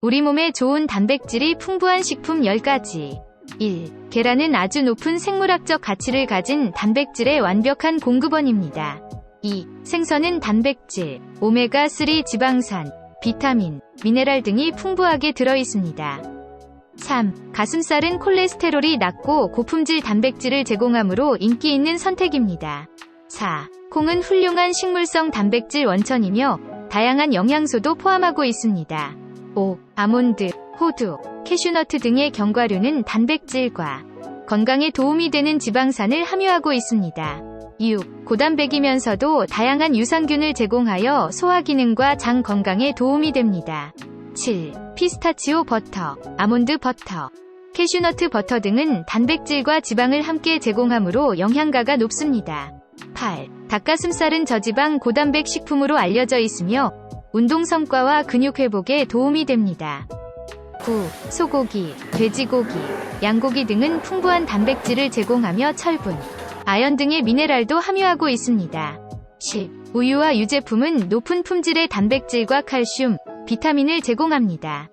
우리 몸에 좋은 단백질이 풍부한 식품 10가지. 1. 계란은 아주 높은 생물학적 가치를 가진 단백질의 완벽한 공급원입니다. 2. 생선은 단백질, 오메가3 지방산, 비타민, 미네랄 등이 풍부하게 들어있습니다. 3. 가슴살은 콜레스테롤이 낮고 고품질 단백질을 제공하므로 인기 있는 선택입니다. 4. 콩은 훌륭한 식물성 단백질 원천이며 다양한 영양소도 포함하고 있습니다. 5. 아몬드, 호두, 캐슈너트 등의 견과류는 단백질과 건강에 도움이 되는 지방산을 함유하고 있습니다. 6. 고단백이면서도 다양한 유산균을 제공하여 소화 기능과 장 건강에 도움이 됩니다. 7. 피스타치오 버터, 아몬드 버터, 캐슈너트 버터 등은 단백질과 지방을 함께 제공하므로 영양가가 높습니다. 8. 닭가슴살은 저지방 고단백 식품으로 알려져 있으며 운동 성과와 근육 회복에 도움이 됩니다. 9. 소고기, 돼지고기, 양고기 등은 풍부한 단백질을 제공하며 철분, 아연 등의 미네랄도 함유하고 있습니다. 10. 우유와 유제품은 높은 품질의 단백질과 칼슘, 비타민을 제공합니다.